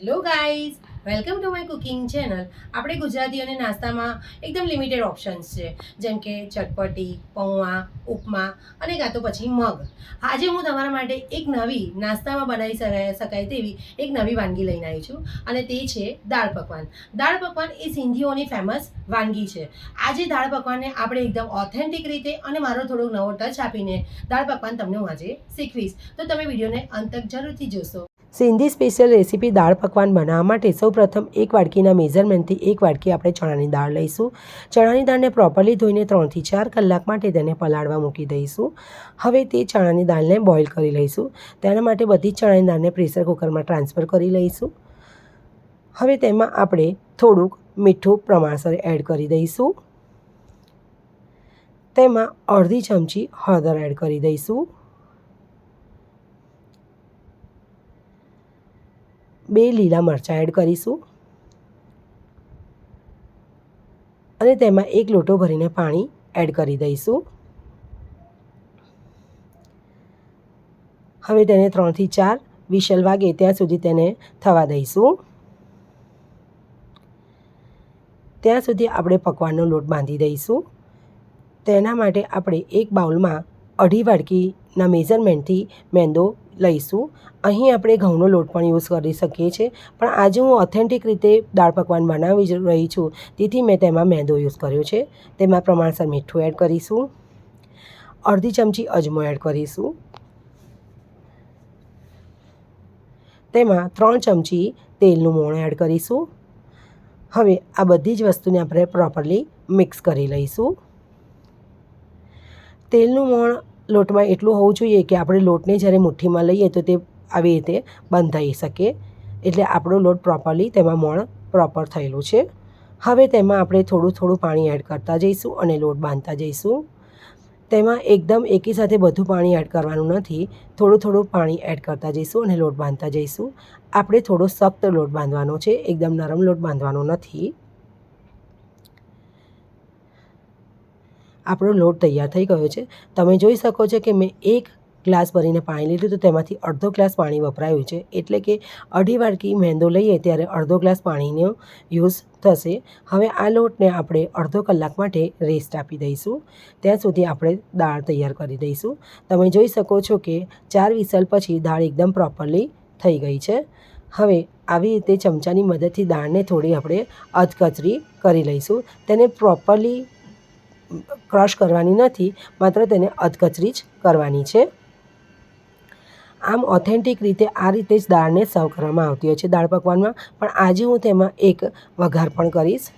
Hello guys welcome to my cooking channel આપણે ગુજરાતીઓને નાસ્તામાં એકદમ લિમિટેડ ઓપ્શન્સ છે. જેમ કે ચટપટી, પૌવા, ઉપમા અને કાં તો પછી મગ. આજે હું તમારા માટે એક નવી નાસ્તામાં બનાવી શકાય તેવી એક નવી વાનગી લઈને આવી છું અને તે છે દાળ પકવાન. દાળ પકવાન એ સિંધીઓની ફેમસ વાનગી છે. આજે દાળ પકવાનને આપણે એકદમ ઓથેન્ટિક રીતે અને મારો થોડો નવો ટચ આપીને દાળ પકવાન તમને હું આજે શીખવીશ. તો તમે વિડીયોને અંત તક જરૂરથી જોશો. સિંધી સ્પેશિયલ રેસીપી દાળ પકવાન બનાવવા માટે સૌપ્રથમ એક વાડકીના મેઝરમેન્ટથી એક વાડકી આપણે ચણાની દાળ લઈશું. ચણાની દાળને પ્રોપરલી ધોઈને ત્રણથી ચાર કલાક માટે તેને પલાળવા મૂકી દઈશું. હવે તે ચણાની દાળને બોઇલ કરી લઈશું. તેના માટે બધી ચણાની દાળને પ્રેશર કુકરમાં ટ્રાન્સફર કરી લઈશું. હવે તેમાં આપણે થોડુંક મીઠું પ્રમાણસર એડ કરી દઈશું. તેમાં અડધી ચમચી હળદર એડ કરી દઈશું. બે લીલા મરચાં એડ કરીશું. અને તેમાં એક લોટો ભરીને પાણી એડ કરી દઈશું. હવે તેને ત્રણથી ચાર વિશલ વાગે ત્યાં સુધી તેને થવા દઈશું. ત્યાં સુધી આપણે પકવાનનો લોટ બાંધી દઈશું. તેના માટે આપણે એક બાઉલમાં અઢી વાડકીના મેઝરમેન્ટથી મેંદો લઈશું. અહીં આપણે ઘઉંનો લોટ પણ યુઝ કરી શકીએ છીએ. પણ આજે હું ઓથેન્ટિક રીતે દાળ પકવાન બનાવી રહી છું. તેથી મેં તેમાં મેંદો યુઝ કર્યો છે. તેમાં પ્રમાણસર મીઠું એડ કરીશું. અડધી ચમચી અજમો એડ કરીશું. તેમાં ત્રણ ચમચી તેલનું મોણ એડ કરીશું. હવે આ બધી જ વસ્તુને આપણે પ્રોપરલી મિક્સ કરી લઈશું. તેલનું મોણ લોટમાં એટલું હોવું જોઈએ કે આપણે લોટને જ્યારે મુઠ્ઠીમાં લઈએ તો તે આવી રીતે બંધાઈ શકે. એટલે આપણો લોટ પ્રોપરલી તેમાં મોણ પ્રોપર થયેલું છે. હવે તેમાં આપણે થોડું થોડું પાણી એડ કરતા જઈશું અને લોટ બાંધતા જઈશું. તેમાં એકદમ એકી સાથે બધું પાણી એડ કરવાનું નથી. થોડું થોડું પાણી એડ કરતા જઈશું અને લોટ બાંધતા જઈશું. આપણે થોડો સખ્ત લોટ બાંધવાનો છે. એકદમ નરમ લોટ બાંધવાનો નથી. આપણો લોટ તૈયાર થઈ ગયો છે. તમે જોઈ શકો છો કે મેં એક ગ્લાસ ભરીને પાણી લીધું તો તેમાંથી અડધો ગ્લાસ પાણી વપરાયું છે. એટલે કે અઢી વાડકી મેંદો લઈએ ત્યારે અડધો ગ્લાસ પાણીનો યુઝ થશે. હવે આ લોટને આપણે અડધો કલાક માટે રેસ્ટ આપી દઈશું. ત્યાં સુધી આપણે દાળ તૈયાર કરી દઈશું. તમે જોઈ શકો છો કે ચાર વિસલ પછી દાળ એકદમ પ્રોપરલી થઈ ગઈ છે. હવે આવી રીતે ચમચાની મદદથી દાળને થોડી આપણે અધકચરી કરી લઈશું. તેને પ્રોપરલી ક્રશ કરવાની નથી, માત્ર તેને અધકચરી જ કરવાની છે. આમ ઓથેન્ટિક રીતે આ રીતે જ દાળને સર્વ કરવામાં આવતી હોય છે. દાળ પકવાનમાં પણ આજે હું તેમાં એક વઘાર પણ કરીશ.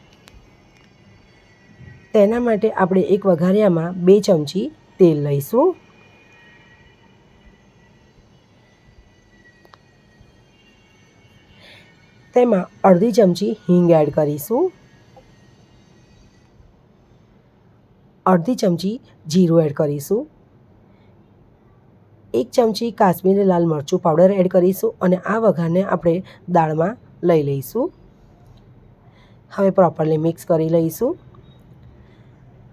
તેના માટે આપણે એક વઘારિયામાં બે ચમચી તેલ લઈશું. તેમાં અડધી ચમચી હિંગ એડ કરીશું. અડધી ચમચી જીરું એડ કરીશું. એક ચમચી કાશ્મીરી લાલ મરચું પાવડર એડ કરીશું અને આ વઘારને આપણે દાળમાં લઈ લઈશું. હવે પ્રોપરલી મિક્સ કરી લઈશું.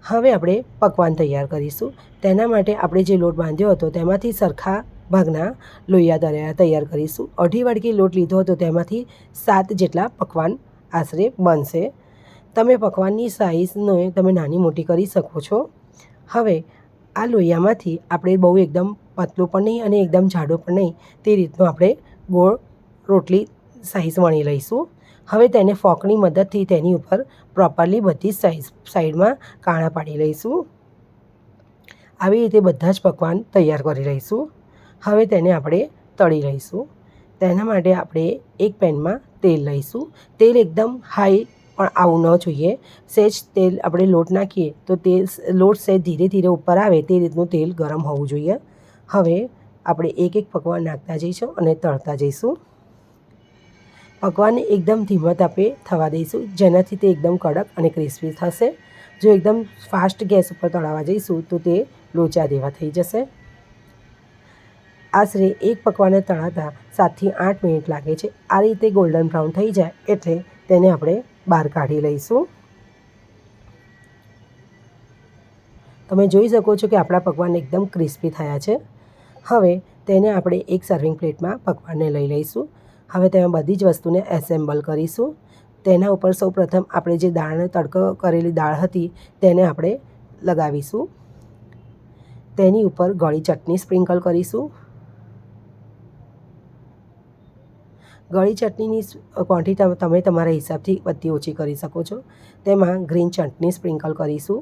હવે આપણે પકવાન તૈયાર કરીશું. તેના માટે આપણે જે લોટ બાંધ્યો હતો તેમાંથી સરખા ભાગના લોહિયા દરિયા તૈયાર કરીશું. અઢી વાડકી લોટ લીધો હતો તેમાંથી સાત જેટલા પકવાન આશરે બનશે. તમે પકવાનની સાઇઝને તમે નાની મોટી કરી શકો છો. હવે આ લોહિયામાંથી આપણે બહુ એકદમ પતલું પણ નહીં અને એકદમ જાડો પણ નહીં તે રીતનું આપણે ગોળ રોટલી સાઇઝ વણી લઈશું. હવે તેને ફોકની મદદથી તેની ઉપર પ્રોપરલી બધી સાઇઝ સાઈડમાં કાણા પાડી લઈશું. આવી રીતે બધા જ પકવાન તૈયાર કરી લઈશું. હવે તેને આપણે તળી લઈશું. તેના માટે આપણે એક પેનમાં તેલ લઈશું. તેલ એકદમ હાઈ પણ આવું ન જોઈએ. સહેજ તેલ આપણે લોટ નાખીએ તો તેલ લોટ સહેજ ધીરે ધીરે ઉપર આવે તે રીતનું તેલ ગરમ હોવું જોઈએ. હવે આપણે એક એક પકવાન નાખતા જઈશું અને તળતા જઈશું. પકવાનને એકદમ ધીમા તાપે થવા દઈશું, જેનાથી તે એકદમ કડક અને ક્રિસ્પી થશે. જો એકદમ ફાસ્ટ ગેસ ઉપર તળાવવા જઈશું તો તે લોચા દેવા થઈ જશે. આશરે એક પકવાને તળાતા સાતથી આઠ મિનિટ લાગે છે. આ રીતે ગોલ્ડન બ્રાઉન થઈ જાય એટલે તેને આપણે બહાર કાઢી લઈશું. તમે જોઈ શકો છો કે આપણા પકવાન એકદમ ક્રિસ્પી થયા છે. હવે તેને આપણે એક સર્વિંગ પ્લેટમાં પકવાનને લઈ લઈશું. હવે તેમાં બધી જ વસ્તુને એસેમ્બલ કરીશું. તેના ઉપર સૌ પ્રથમ આપણે જે દાળને તડકો કરેલી દાળ હતી તેને આપણે લગાવીશું. તેની ઉપર ગળી ચટણી સ્પ્રિંકલ કરીશું. ગળી ચટણીની ક્વોન્ટિટી તમે તમારા હિસાબથી બધી ઓછી કરી શકો છો. તેમાં ગ્રીન ચટણી સ્પ્રિંકલ કરીશું.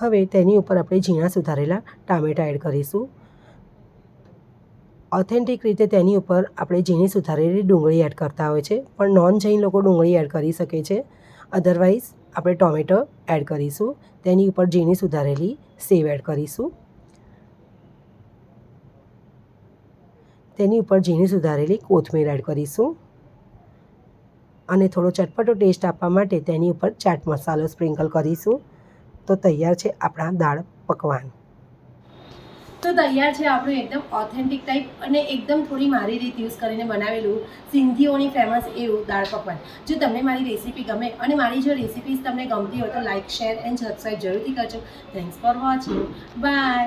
હવે તેની ઉપર આપણે ઝીણા સુધારેલા ટામેટાં એડ કરીશું. ઓથેન્ટિક રીતે તેની ઉપર આપણે ઝીણી સુધારેલી ડુંગળી એડ કરતા હોય છે, પણ નોન જૈન લોકો ડુંગળી એડ કરી શકે છે. અધરવાઇઝ આપણે ટોમેટો એડ કરીશું. તેની ઉપર ઝીણી સુધારેલી સેવ એડ કરીશું. તેની ઉપર ઝીણી સુધારેલી કોથમીર એડ કરીશું. અને થોડો ચટપટો ટેસ્ટ આપવા માટે તેની ઉપર ચાટ મસાલો સ્પ્રિંકલ કરીશું. તો તૈયાર છે આપણા દાળ પકવાન. તો તૈયાર છે આપણું એકદમ ઓથેન્ટિક ટાઈપ અને એકદમ થોડી મારી રીત યુઝ કરીને બનાવેલું સિંધીઓની ફેમસ એવું દાળ પકવાન. જો તમને મારી રેસીપી ગમે અને મારી જો રેસીપીઝ તમને ગમતી હોય તો લાઇક શેર એન્ડ સબસ્ક્રાઈબ જરૂરથી કરજો. Thanks for watching bye